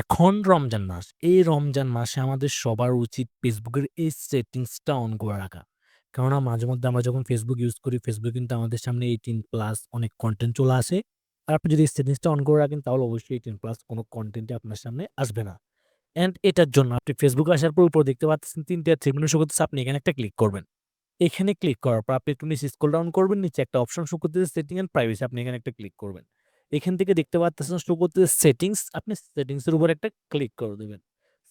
এখন রমজান মাস। এই রমজান মাসে আমাদের সবার উচিত ফেসবুকের এই সেটিংসটা অন করে রাখা। কেননা মাঝে মধ্যে আমরা যখন ফেসবুক ইউজ করি, ফেসবুক কিন্তু আমাদের সামনে 18 প্লাস অনেক কন্টেন্ট চলে আসে। আর আপনি যদি সেটিংসটা অন করে রাখেন তাহলে অবশ্যই 18 প্লাস কোনো কনটেন্টই আপনার সামনে আসবে না। অ্যান্ড এটার জন্য আপনি ফেসবুক আসার পর উপর দেখতে পাচ্ছেন ৩ টা থ্রি মেনু করতেছে। আপনি এখানে একটা ক্লিক করবেন। এখানে ক্লিক করার পর আপনি একটু নিচে স্ক্রল ডাউন করবেন। নিচে একটা option show setting and privacy. আপনি এখানে একটা ক্লিক করবেন। এখান থেকে দেখতে পারতেছেন শো করতেছে সেটিংস। আপনি সেটিংস এর উপর একটা ক্লিক করে দিবেন।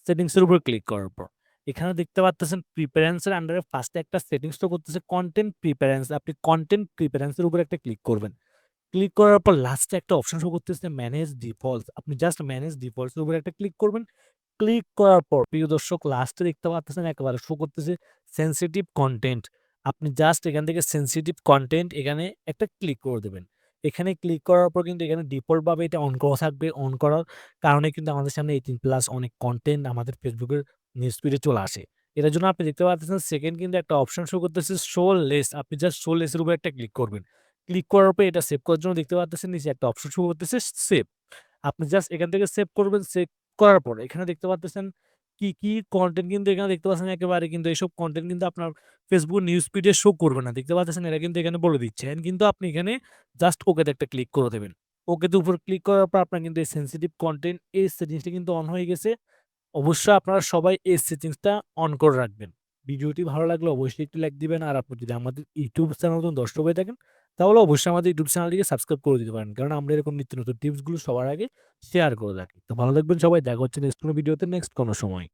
সেটিংস এর উপর ক্লিক করার পর, এখানে দেখতে পারতেছেন প্রিফারেন্স এর আন্ডারে ফার্স্ট একটা সেটিংস শো করতেছে কনটেন্ট প্রিপারেন্স আপনি কনটেন্ট প্রিফারেন্স এর উপর একটা ক্লিক করবেন। ক্লিক করার পর লাস্টে একটা অপশন শো করতেছে ম্যানেজ ডিফল্টস। আপনি জাস্ট ম্যানেজ ডিফল্টস এর উপর একটা ক্লিক করবেন। ক্লিক করার পর, প্রিয় দর্শক লাস্টে দেখতে পাচ্ছেন একেবারে শো করতেছে সেনসিটিভ কনটেন্ট। আপনি জাস্ট এখান থেকে সেনসিটিভ কনটেন্ট এখানে একটা ক্লিক করে দিবেন। এখানে ক্লিক করার পর কিন্তু এখানে ডিফল্ট ভাবে এটা অন করা থাকবে। অন করার কারণে কিন্তু আমাদের সামনে 18 প্লাস অনেক কন্টেন্ট আমাদের ফেসবুকের নিউজ ফিডে চলে আসে। এটার জন্য আপনি দেখতে পাচ্ছেন সেকেন্ড কিন্তু একটা অপশন শো করতেছে শো লেস। আপনি জাস্ট শো লেস এর উপর একটা ক্লিক করবেন। ক্লিক করার পর এটা সেভ করার জন্য দেখতে পাচ্ছেন নিচে একটা অপশন শো করতেছে সেভ। আপনি জাস্ট এখান থেকে সেভ করবেন। সেভ করার পর এখানে দেখতে পাচ্ছেন কি, কি কন্টেন্ট কিন্তু এখানে দেখতে পাচ্ছেন একেবারে কিন্তু এইসব কন্টেন্ট কিন্তু আপনার ফেসবুক নিউজ ফিডে শো করবে না। দেখতে পাচ্ছেন এরা কিন্তু এখানে বলে দিচ্ছে। কিন্তু আপনি এখানে জাস্ট ওকে তে একটা ক্লিক করে দেবেন ওকে তে উপর ক্লিক করার পর আপনার কিন্তু এই সেনসিটিভ কন্টেন্ট এই সেটিংসটা কিন্তু অন হয়ে গেছে। অবশ্যই আপনারা সবাই এই সেটিংসটা অন করে রাখবেন। ভিডিওটি ভালো লাগলে অবশ্যই একটু লাইক দিবেন। আর আপনি যদি আমাদের ইউটিউব চ্যানেল দর্শক হয়ে থাকেন তাহলে অবশ্যই আমাদের ইউটিউব চ্যানেলটিকে সাবস্ক্রাইব করে দিতে পারেন। কারণ আমরা এরকম নিত্য নতুন টিপসগুলো সবার আগে শেয়ার করে থাকি। তো ভালো থাকবেন সবাই। দেখা হচ্ছে নেক্সট কোনো ভিডিওতে নেক্সট কোনো সময়।